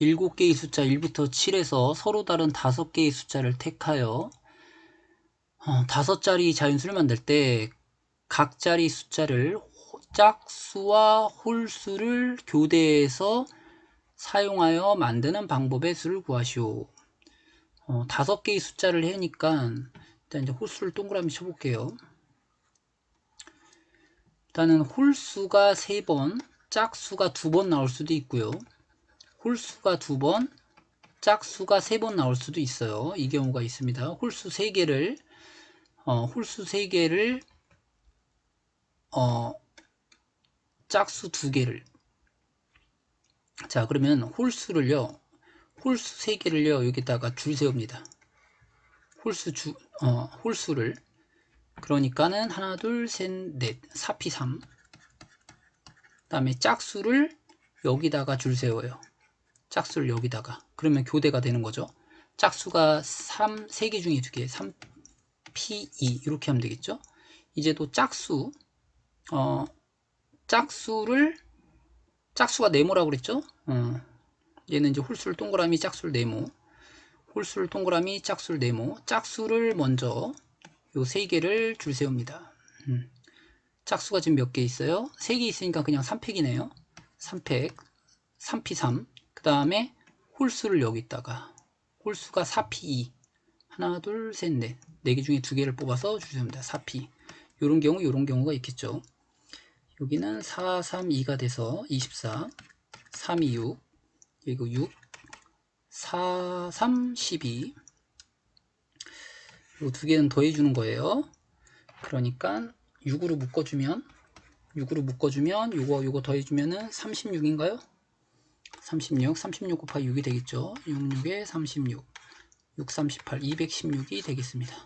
7개의 숫자 1부터 7에서 서로 다른 5개의 숫자를 택하여 어, 5자리 자연수를 만들 때 각 자리 숫자를 호- 짝수와 홀수를 교대해서 사용하여 만드는 방법의 수를 구하시오. 어, 5개의 숫자를 해니까 일단 이제 홀수를 동그라미 쳐볼게요. 일단은 홀수가 3번, 짝수가 2번 나올 수도 있고요. 홀수가 2번, 짝수가 3번 나올 수도 있어요. 이 경우가 있습니다. 홀수 3개를 어, 홀수 3개를 어, 짝수 2개를. 자 그러면 홀수를요 홀수 3개를요 여기다가 줄 세웁니다. 홀수 주, 어, 홀수를. 그러니까는 하나 둘셋넷 4p 3 다음에 짝수를 여기다가 줄 세워요 짝수를 여기다가 그러면 교대가 되는 거죠 짝수가 3, 3개 중에 2개 3p2 이렇게 하면 되겠죠 이제 또 짝수 어, 짝수를 짝수가 네모라고 그랬죠? 어, 얘는 이제 홀수를 동그라미 짝수를 네모 홀수를 동그라미 짝수를 네모 짝수를 먼저 요 세 개를 줄 세웁니다. 음. 짝수가 지금 몇 개 있어요? 세 개 있으니까 그냥 3팩이네요. 3팩 3p3 그 다음에 홀수를 여기다가 홀수가 4p2 하나 둘 셋 넷 네 개 중에 두 개를 뽑아서 줄 세웁니다. 4p 요런 경우 요런 경우가 있겠죠. 여기는 4, 3, 2가 돼서 24, 3, 2, 6, 그리고 6, 4, 3, 12. 이두 개는 더해주는 거예요. 그러니까 6으로 묶어주면, 6으로 묶어주면, 요거, 요거 더해주면은 36인가요? 36, 36 곱하기 6이 되겠죠. 6, 6에 36, 6, 38, 216이 되겠습니다.